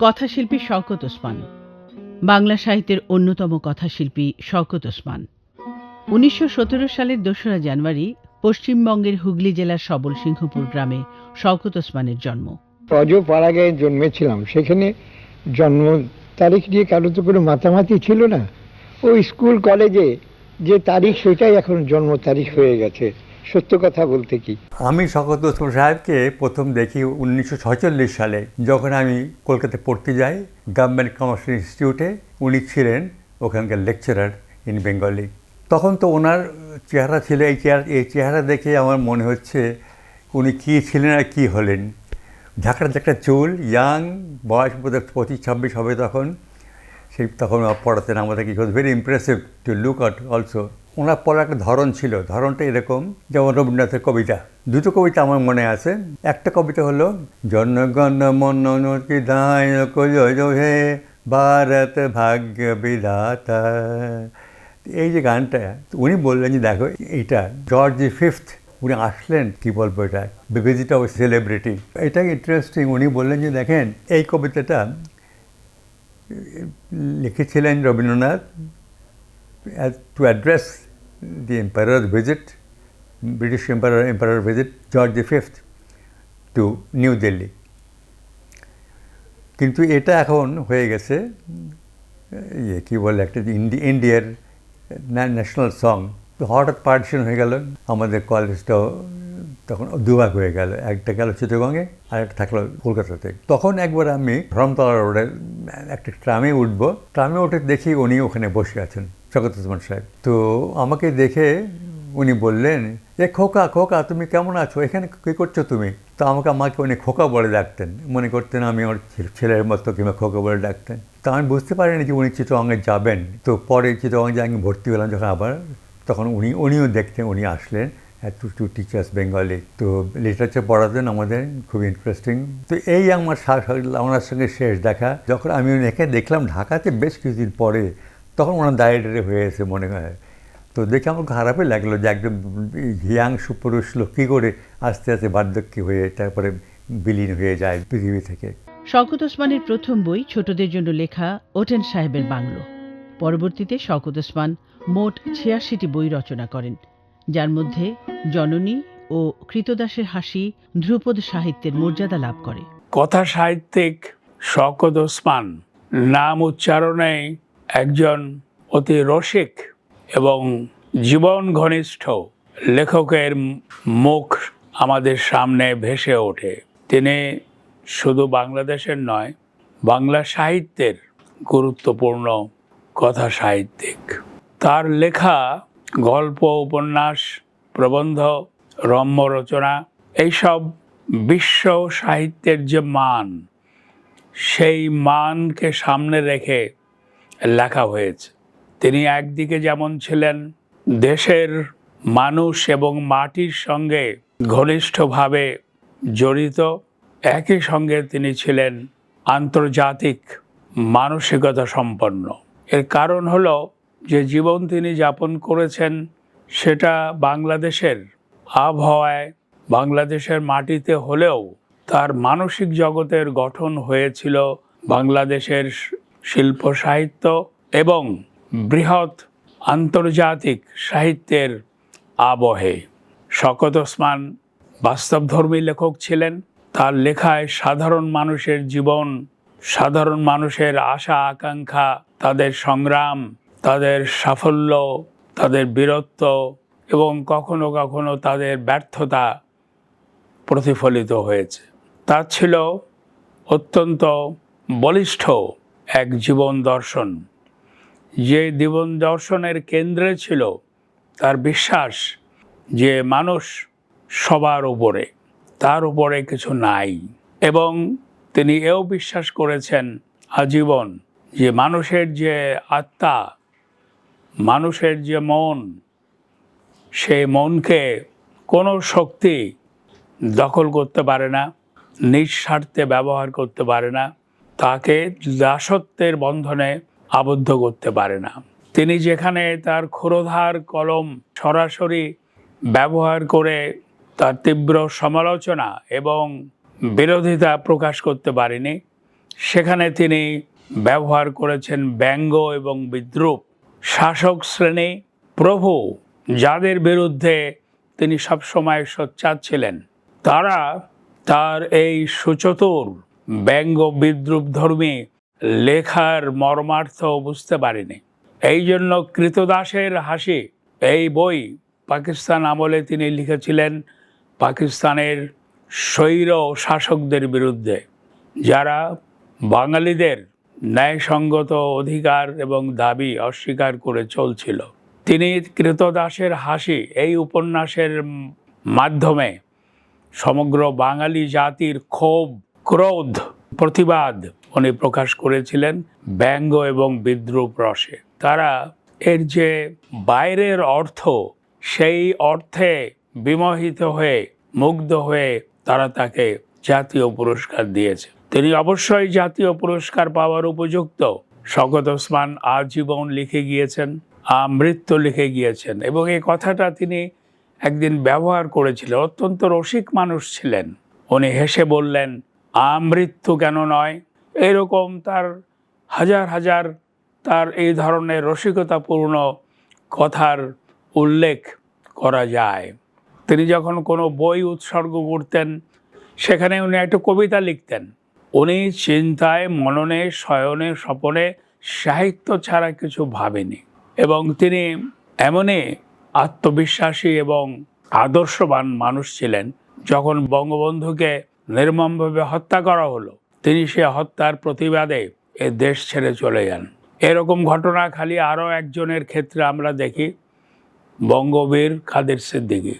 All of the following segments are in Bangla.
কথাশিল্পী শওকত ওসমান। বাংলা সাহিত্যের অন্যতম কথাশিল্পী শওকত ওসমান। উনিশশো সতেরো সালের দোসরা জানুয়ারি পশ্চিমবঙ্গের হুগলি জেলার সবল সিংহপুর গ্রামে শওকত ওসমানের জন্ম। অজপাড়াগাঁয়ে জন্মেছিলাম। সেখানে জন্ম তারিখ নিয়ে কারও তো কোনো মাতামাতি ছিল না। ওই স্কুল কলেজে যে তারিখ সেটাই এখন জন্ম তারিখ হয়ে গেছে। সত্য কথা বলতে কি? আমি শকত ওসমান সাহেবকে প্রথম দেখি উনিশশো সালে, যখন আমি কলকাতায় পড়তে যাই গভর্নমেন্ট কমার্শিয়াল ইনস্টিটিউটে। উনি ছিলেন ওখানকার লেকচারার ইন বেঙ্গলি। তখন তো ওনার চেহারা ছিল এই চেহারা এই চেহারা দেখে আমার মনে হচ্ছে উনি কী ছিলেন আর কী হলেন। ঝাঁকড়া ঝাঁকড়া চুল ইয়াং বয়স পঁচিশ, ছাব্বিশ হবে তখন। সেই তখন পড়াতেন, আমাদের কি very impressive to look at also ওনার পড়ার একটা ধরন ছিল। ধরনটা এরকম, যেমন রবীন্দ্রনাথের কবিতা। দুটো কবিতা আমার মনে আছে। একটা কবিতা হলো, জনগণ মন হে ভারত ভাগ্য বিধাতা? এই যে গানটা, উনি বললেন যে, দেখো, এইটা জর্জ ফিফথ, উনি আসলেন, কী বলব এটা ভিজিট অফ সেলিব্রিটি। এটা ইন্টারেস্টিং উনি বললেন যে, দেখেন, এই কবিতাটা লিখেছিলেন Rabindranath to address empire visit British empire empire visit George the fifth to New Delhi কিন্তু এটা এখন হয়ে গেছে ইয়ে কী বলে একটা ইন্ডি ইন্ডিয়ার ন্যাশনাল সং হঠাৎ পার্টিশন হয়ে গেল, আমাদের কলেজটাও তখন দুভাগ হয়ে গেল, একটা গেল চিত্রগঙ্গে, আর একটা থাকল কলকাতাতে। তখন একবার আমি ধরমতলা রোডে একটা ট্রামে উঠবো, ট্রামে উঠে দেখি উনি ওখানে বসে আছেন। শকত ওসমান সাহেব। তো আমাকে দেখে উনি বললেন, এ খোকা খোকা, তুমি কেমন আছো? এখানে কী করছ তুমি? তো আমাকে আমাকে উনি খোকা বলে ডাকতেন। মনে করতেন আমি আমার ছেলের মতো কিংবা খোকা বলে ডাকতেন। তো আমি বুঝতে পারিনি যে উনি চিত্রঙ্গে যাবেন। তো পরে চিত্রঙ্গে আমি ভর্তি হলাম যখন আবার, তখন উনি, উনিও দেখতেন, উনি আসলেন। টু টু টিচার্স বেঙ্গলি তো লিটারেচার পড়াতেন আমাদের খুব ইন্টারেস্টিং তো এই আমার ওনার সঙ্গে শেষ দেখা। যখন আমি ওনাকে দেখলাম, ঢাকাতে বেশ কিছুদিন পরে তখন ওনার দাঁড়িয়ে দাঁড়িয়ে হয়েছে মনে হয়। তো দেখে আমার খারাপই লাগল যে একদম হিয়াং সুপুরুষ লোক কী করে আস্তে আস্তে বার্ধক্য হয়ে তারপরে বিলীন হয়ে যায় পৃথিবী থেকে। শওকত ওসমানের প্রথম বই ছোটদের জন্য লেখা ওটেন সাহেবের বাংলো। পরবর্তীতে শওকত ওসমান মোট ছিয়াশিটি বই রচনা করেন যার মধ্যে জননী ও কৃতদাসের হাসি ধ্রুপদ সাহিত্যের মর্যাদা লাভ করে। কথা সাহিত্যিক শকত ওসমান নাম উচ্চারণে একজন অতি রসিক এবং জীবন ঘনিষ্ঠ লেখকের মুখ আমাদের সামনে ভেসে ওঠে। তিনি শুধু বাংলাদেশের নয়, বাংলা সাহিত্যের গুরুত্বপূর্ণ কথা সাহিত্যিক। তার লেখা, গল্প, উপন্যাস, প্রবন্ধ রম্য রচনা এইসব বিশ্ব সাহিত্যের যে মান, সেই মানকে সামনে রেখে লেখা হয়েছে। তিনি একদিকে যেমন ছিলেন দেশের মানুষ এবং মাটির সঙ্গে ঘনিষ্ঠভাবে জড়িত, একই সঙ্গে তিনি ছিলেন আন্তর্জাতিক মানসিকতা সম্পন্ন। এর কারণ হলো যে জীবন তিনি যাপন করেছেন, সেটা বাংলাদেশের আবহাওয়ায়, বাংলাদেশের মাটিতে হলেও তার মানসিক জগতের গঠন হয়েছিল বাংলাদেশের শিল্প সাহিত্য এবং বৃহৎ আন্তর্জাতিক সাহিত্যের আবহে। শকত ওসমান বাস্তবধর্মী লেখক ছিলেন। তার লেখায় সাধারণ মানুষের জীবন সাধারণ মানুষের আশা আকাঙ্ক্ষা তাদের সংগ্রাম তাদের সাফল্য তাদের বীরত্ব এবং কখনো কখনো তাদের ব্যর্থতা প্রতিফলিত হয়েছে। তা ছিল অত্যন্ত বলিষ্ঠ এক জীবন দর্শন। যে জীবন দর্শনের কেন্দ্রে ছিল তার বিশ্বাস যে মানুষ সবার উপরে, তার উপরে কিছু নাই। এবং তিনি এও বিশ্বাস করেছেন আজীবন যে মানুষের যে আত্মা, মানুষের যে মন, সেই মনকে কোনো শক্তি দখল করতে পারে না, নিঃস্বার্থে ব্যবহার করতে পারে না। তাকে দাসত্বের বন্ধনে আবদ্ধ করতে পারে না। তিনি যেখানে তার ক্ষুরধার কলম সরাসরি ব্যবহার করে তার তীব্র সমালোচনা এবং বিরোধিতা প্রকাশ করতে পারেনি, সেখানে তিনি ব্যবহার করেছেন ব্যঙ্গ এবং বিদ্রুপ শাসক শ্রেণি প্রভু, যাদের বিরুদ্ধে তিনি সবসময় সোচ্চার ছিলেন। তারা তার এই সুচতুর ব্যঙ্গ বিদ্রুপ ধর্মী লেখার মর্মার্থ বুঝতে পারেনি। এই জন্য কৃতদাসের হাসি, এই বই পাকিস্তান আমলে তিনি লিখেছিলেন পাকিস্তানের স্বৈর শাসকদের বিরুদ্ধে, যারা বাঙালিদের ন্যায়সঙ্গত অধিকার এবং দাবি অস্বীকার করে চলছিল। তিনি কৃতদাসের হাসি এই উপন্যাসের মাধ্যমে সমগ্র বাঙালি জাতির ক্ষোভ ক্রোধ, প্রতিবাদ উনি প্রকাশ করেছিলেন ব্যঙ্গ এবং বিদ্রুপ রসে। তারা এর যে বাইরের অর্থ, সেই অর্থে বিমোহিত হয়ে, মুগ্ধ হয়ে তারা তাকে জাতীয় পুরস্কার দিয়েছে। তিনি অবশ্যই জাতীয় পুরস্কার পাওয়ার উপযুক্ত। শকত ওসমান আজীবন লিখে গিয়েছেন আমৃত্যু লিখে গিয়েছেন এবং এই কথাটা তিনি একদিন ব্যবহার করেছিলেন। অত্যন্ত রসিক মানুষ ছিলেন। উনি হেসে বললেন আমৃত্যু কেন নয়? এরকম তার হাজার হাজার তার এই ধরনের রসিকতাপূর্ণ কথার উল্লেখ করা যায়। তিনি যখন কোনো বই উৎসর্গ করতেন, সেখানে উনি একটা কবিতা লিখতেন। উনি চিন্তায়, মননে, শয়নে, স্বপনে সাহিত্য ছাড়া কিছু ভাবেনি এবং তিনি এমনই আত্মবিশ্বাসী এবং আদর্শবান মানুষ ছিলেন যখন বঙ্গবন্ধুকে নির্মমভাবে হত্যা করা হলো। তিনি সে হত্যার প্রতিবাদে এ দেশ ছেড়ে চলে যান। এরকম ঘটনা খালি আরও একজনের ক্ষেত্রে আমরা দেখি, বঙ্গবীর কাদের সিদ্দিকী।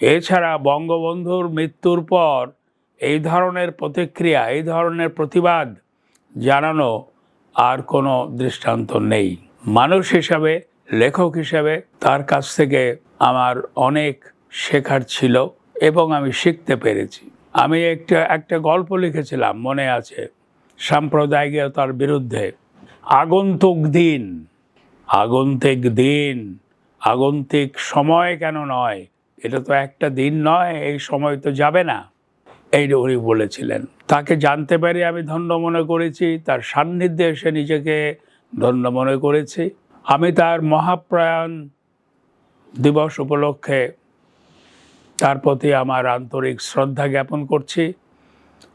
এছাড়া বঙ্গবন্ধুর মৃত্যুর পর এই ধরনের প্রতিক্রিয়া, এই ধরনের প্রতিবাদ জানানো আর কোনো দৃষ্টান্ত নেই। মানুষ হিসাবে, লেখক হিসাবে তার কাছ থেকে আমার অনেক শেখার ছিল। এবং আমি শিখতে পেরেছি। আমি একটা একটা গল্প লিখেছিলাম, মনে আছে, সাম্প্রদায়িকতার বিরুদ্ধে। আগন্তুক দিন, আগন্তিক দিন, আগন্তিক সময় কেন নয়? এটা তো একটা দিন নয়, এই সময় তো যাবে না। এই উনি বলেছিলেন, তাকে জানতে পারি আমি ধন্য মনে করেছি, তার সান্নিধ্যে এসে নিজেকে ধন্য মনে করেছি। আমি তার মহাপ্রয়াণ দিবস উপলক্ষে তার প্রতি আমার আন্তরিক শ্রদ্ধা জ্ঞাপন করছি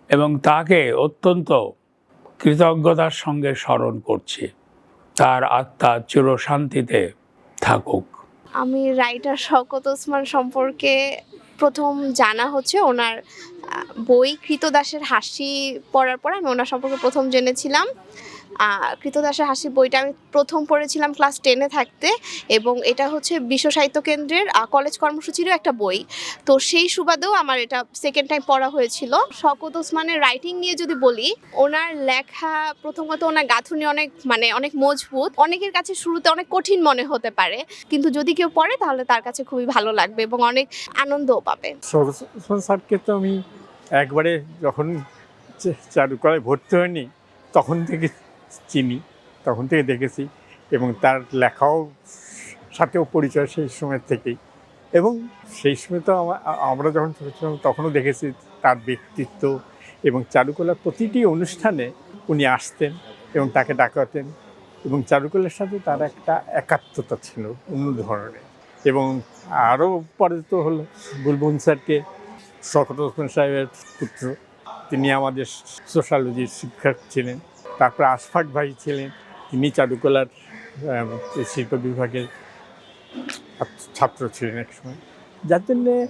এবং তাকে অত্যন্ত কৃতজ্ঞতার সঙ্গে স্মরণ করছি। তার আত্মা চিরশান্তিতে থাকুক। আমি রাইটার শওকত ওসমান সম্পর্কে প্রথম জানা হচ্ছে ওনার বই কৃতদাসের হাসি পড়ার পর আমি ওনার সম্পর্কে প্রথম জেনেছিলাম। কৃতদাসের হাসি বইটা আমি প্রথম পড়েছিলাম ক্লাস টেনে থাকতে এবং এটা হচ্ছে বিশ্ব সাহিত্য কেন্দ্রের কলেজ কর্মসূচিরও একটা বই। তো সেই সুবাদেও আমার এটা সেকেন্ড টাইম পড়া হয়েছিল। শকত ওসমানের রাইটিং নিয়ে যদি বলি, ওনার লেখা প্রথমত ওনার গাঁথুনি অনেক মানে অনেক মজবুত, অনেকের কাছে শুরুতে অনেক কঠিন মনে হতে পারে, কিন্তু যদি কেউ পড়ে তাহলে তার কাছে খুবই ভালো লাগবে এবং অনেক আনন্দও পাবে। স্যারকে তো আমি একবারে যখন চারুকলায় ভর্তি হয়নি, তখন থেকে চিনি, তখন থেকে দেখেছি এবং তার লেখাও সাথেও পরিচয় সেই সময় থেকেই। এবং সেই সময় তো আমরা যখন ছোটো ছিলাম তখনও দেখেছি তার ব্যক্তিত্ব এবং চারুকলার প্রতিটি অনুষ্ঠানে উনি আসতেন এবং তাকে ডাকাতেন এবং চারুকলার সাথে তার একটা একাত্মতা ছিল অন্য ধরনের। এবং আরও পরে তো হলো বুলবুল স্যারকে শকত ওসমান সাহেবের পুত্র। তিনি আমাদের সোশ্যালজির শিক্ষক ছিলেন। তারপরে আশফাক ভাই ছিলেন তিনি চারুকলার শিল্প বিভাগের ছাত্র- ছিলেন এক সময়। যার জন্যে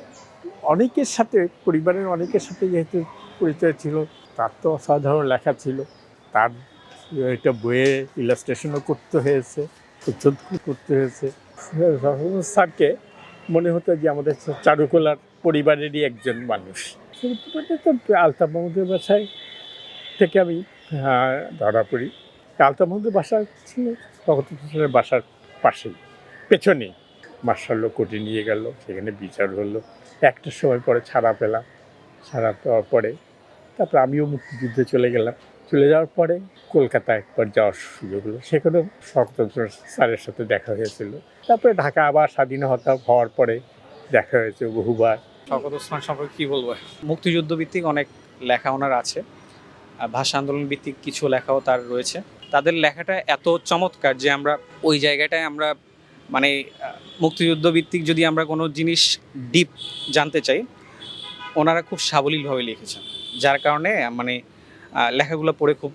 অনেকের সাথে, পরিবারের অনেকের সাথে যেহেতু পরিচয় ছিল, তার তো অসাধারণ লেখা ছিল। তার, এটা বইয়ে ইলাস্ট্রেশনও করতে হয়েছে উচ্চোৎ করতে হয়েছে। স্যারকে মনে হতো যে আমাদের চারুকলার পরিবারেরই একজন মানুষ। শুরুতে তো আলতাফ বাসায় থেকে আমি আহ, ধরা পড়ি মাহমুদের বাসা ছিল ভগত হোসেনের বাসার পাশেই। পেছনেই মার্শাল্য কোর্টে নিয়ে গেল সেখানে বিচার হলো। একটা সময় পরে ছাড়া পেলাম ছাড়া পাওয়ার পরে তারপর আমিও মুক্তিযুদ্ধে চলে গেলাম। চলে যাওয়ার পরে কলকাতা একবার যাওয়ার সুযোগ হলো। সেখানেও শরৎচন্দ্র স্যারের সাথে দেখা হয়েছিল। তারপরে ঢাকা আবার স্বাধীন স্বাধীনতা হওয়ার পরে দেখা হয়েছে বহুবার। শওকত ওসমান সম্পর্কে কি বলব? মুক্তিযুদ্ধ ভিত্তিক অনেক লেখা ওনার আছে। ভাষা আন্দোলন ভিত্তিক কিছু লেখাও তার রয়েছে। তাদের লেখাটা এত চমৎকার যে আমরা ওই জায়গাটায় আমরা মানে মুক্তিযুদ্ধ ভিত্তিক যদি আমরা কোনো জিনিস ডিপ জানতে চাই, ওনারা খুব সাবলীলভাবে লিখেছেন। যার কারণে মানে লেখাগুলো পড়ে খুব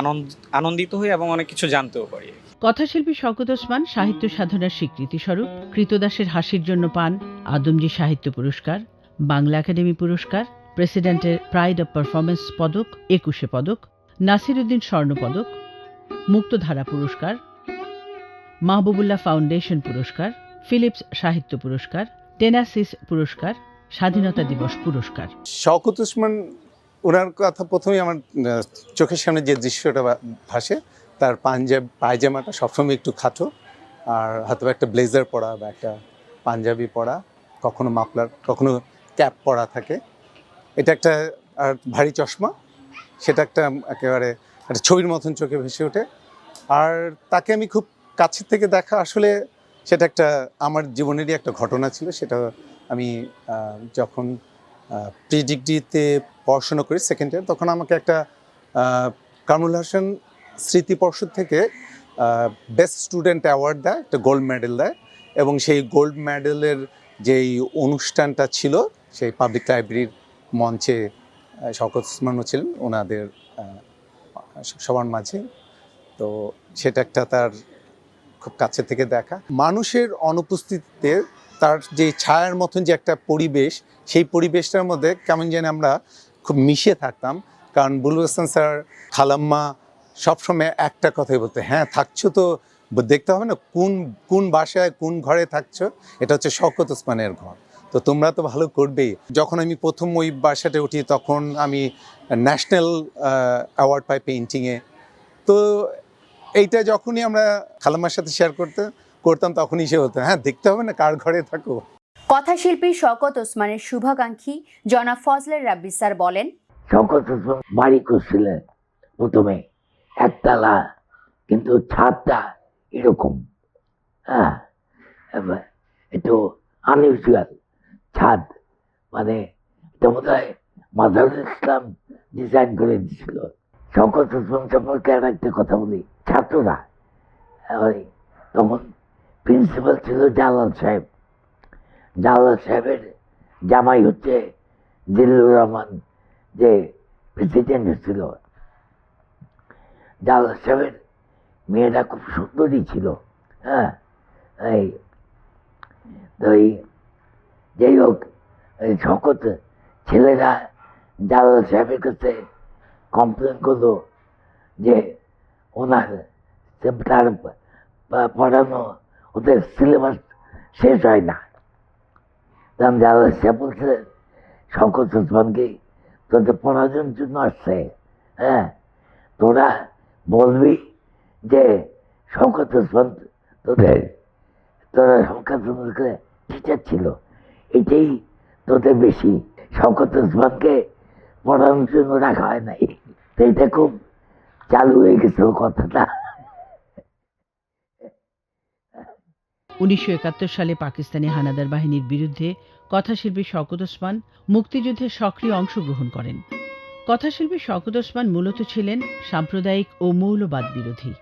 আনন্দ, আনন্দিত হই এবং অনেক কিছু জানতেও পারি। কথাশিল্পী শওকত ওসমান সাহিত্য সাধনার স্বীকৃতিস্বরূপ কৃতদাসের হাসির জন্য পান আদমজি সাহিত্য পুরস্কার, বাংলা একাডেমি পুরস্কার প্রেসিডেন্টের প্রাইড অব পারফরমেন্স পদক, একুশে পদক, নাসিরুদ্দিন স্বর্ণ পদক, মুক্তধারা পুরস্কার, মাহবুবুল্লাহ ফাউন্ডেশন পুরস্কার, ফিলিপস সাহিত্য পুরস্কার, টেনাসিস পুরস্কার, স্বাধীনতা দিবস পুরস্কার। শওকত উসমান ওনার কথা প্রথমেই আমার চোখের সামনে যে দৃশ্যটা ভাসে, তার পাঞ্জাব পায়জামাটা সবসময় একটু খাটো, আর হয়তো একটা ব্লেজার পরা বা একটা পাঞ্জাবি পরা, কখনো মাফলার, কখনো ক্যাপ পরা থাকে। এটা একটা ভারী চশমা। সেটা একটা একেবারে একটা ছবির মতন চোখে ভেসে ওঠে। আর তাকে আমি খুব কাছের থেকে দেখা আসলে সেটা একটা আমার জীবনেরই একটা ঘটনা ছিল। সেটা আমি যখন প্রি ডিগ্রিতে পড়াশোনা করি সেকেন্ড ইয়ার তখন আমাকে একটা কামরুল হাসান স্মৃতি পর্ষদ থেকে বেস্ট স্টুডেন্ট অ্যাওয়ার্ড দেয়, একটা গোল্ড মেডেল দেয়। এবং সেই গোল্ড মেডেলের যেই অনুষ্ঠানটা ছিল, সেই পাবলিক লাইব্রেরির মঞ্চে শকত ওসমানও ছিলেন ওনাদের সবার মাঝে। তো সেটা একটা তার খুব কাছে থেকে দেখা। মানুষের অনুপস্থিতিতে তার যে ছায়ার মতন যে একটা পরিবেশ, সেই পরিবেশটার মধ্যে কেমন যেন আমরা খুব মিশে থাকতাম। কারণ বুলুল হাসান স্যার, খালাম্মা সবসময় একটা কথাই বলতে হ্যাঁ থাকছো তো, দেখতে হবে না কোন কোন বাসায়, কোন ঘরে থাকছো? এটা হচ্ছে শকত ওসমানের ঘর। তো তোমরা তো ভালো করবেই। যখন আমি প্রথম ওই বাসাতে উঠি তখন আমি ন্যাশনাল অ্যাওয়ার্ড পাই পেইন্টিংয়ে তো এইটা যখনই আমরা খালাম্মার সাথে শেয়ার করতে করতাম তখনই সে হতো হ্যাঁ দেখতে হবে না কার ঘরে থাকো? কথাশিল্পী শওকত ওসমানের শুভাকাঙ্ক্ষী জনাব ফজলের রাব্বি স্যার বলেন শওকত হোসেন বাড়ি করছিলেন প্রথমে একতলা কিন্তু ছাদটা এরকম হ্যাঁ এবার একটু আনইউজুয়াল ছাদ মানে এটা মাজারুল ইসলাম ডিজাইন করে দিছিল শওকত হোসেন সম্পর্কে আর একটা কথা বলি। ছাত্ররা, ওই তখন প্রিন্সিপাল ছিল জালাল সাহেব। জালাল সাহেবের জামাই হচ্ছে জিল্লুর রহমান যে প্রেসিডেন্ট ছিল। জালাল সাহেবের মেয়েটা খুব সুন্দরী ছিল হ্যাঁ? এই তো এই যাই হোক, এই শকত ছেলেরা জালাল সাহেবের কাছে কমপ্লেন করল যে ওনার তার পড়ানো ওদের সিলেবাস শেষ হয় না। তখন জালাল সাহেব বলছিলেন শওকত ওসমানকে তোদের পড়ানোর জন্য আসছে হ্যাঁ? তোরা বলবি যে শওকত ওসমান তোদের, তোরা শওকত ওসমানকে টিচার ছিল। এটাই তোদের বেশি শওকত ওসমানকে পড়ানোর জন্য রাখা হয় নাই। তো এটা খুব চালু হয়ে গেছিল কথাটা। উনিশশো একাত্তর সালে পাকিস্তানি হানাদার বাহিনীর বিরুদ্ধে কথাশিল্পী শওকত ওসমান মুক্তিযুদ্ধে সক্রিয় অংশগ্রহণ করেন। কথাশিল্পী শওকত ওসমান মূলত ছিলেন সাম্প্রদায়িক ও মৌলবাদ বিরোধী।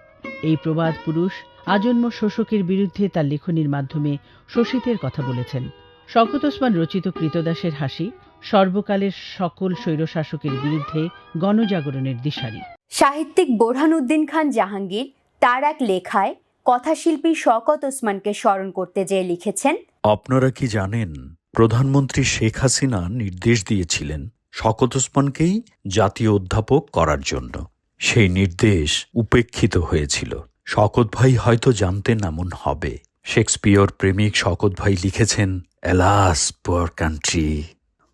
এই প্রবাদ পুরুষ আজন্ম শোষকের বিরুদ্ধে তার লেখনীর মাধ্যমে শোষিতের কথা বলেছেন। শওকত ওসমান রচিত কৃতদাসের হাসি সর্বকালের সকল স্বৈরশাসকের বিরুদ্ধে গণজাগরণের দিশারি। সাহিত্যিক বোরহানউদ্দিন খান জাহাঙ্গীর তার এক লেখায় কথাশিল্পী শওকত ওসমানকে স্মরণ করতে যেয়ে লিখেছেন আপনারা কি জানেন প্রধানমন্ত্রী শেখ হাসিনা নির্দেশ দিয়েছিলেন শকত ওসমানকেই জাতীয় অধ্যাপক করার জন্য। সেই নির্দেশ উপেক্ষিত হয়েছিল। শকত ভাই হয়তো জানতেন এমন হবে। শেক্সপিয়র প্রেমিক শকত ভাই লিখেছেন alas poor country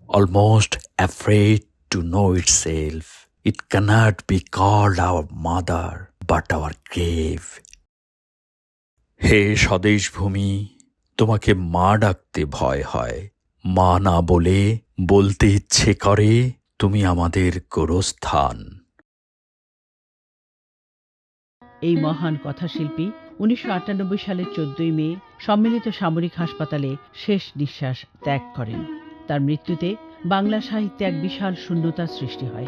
almost afraid to know itself. It it be called our mother but our grave হে স্বদেশ ভূমি, তোমাকে মা ডাকতে ভয় হয়। মা না বলে, বলতে ইচ্ছে করে, তুমি আমাদের গোরস্থান। এই মহান কথাশিল্পী উনিশশো আটানব্বই সালের চোদ্দই মে সম্মিলিত সামরিক হাসপাতালে শেষ নিঃশ্বাস ত্যাগ করেন। তার মৃত্যুতে বাংলা সাহিত্যে এক বিশাল শূন্যতার সৃষ্টি হয়।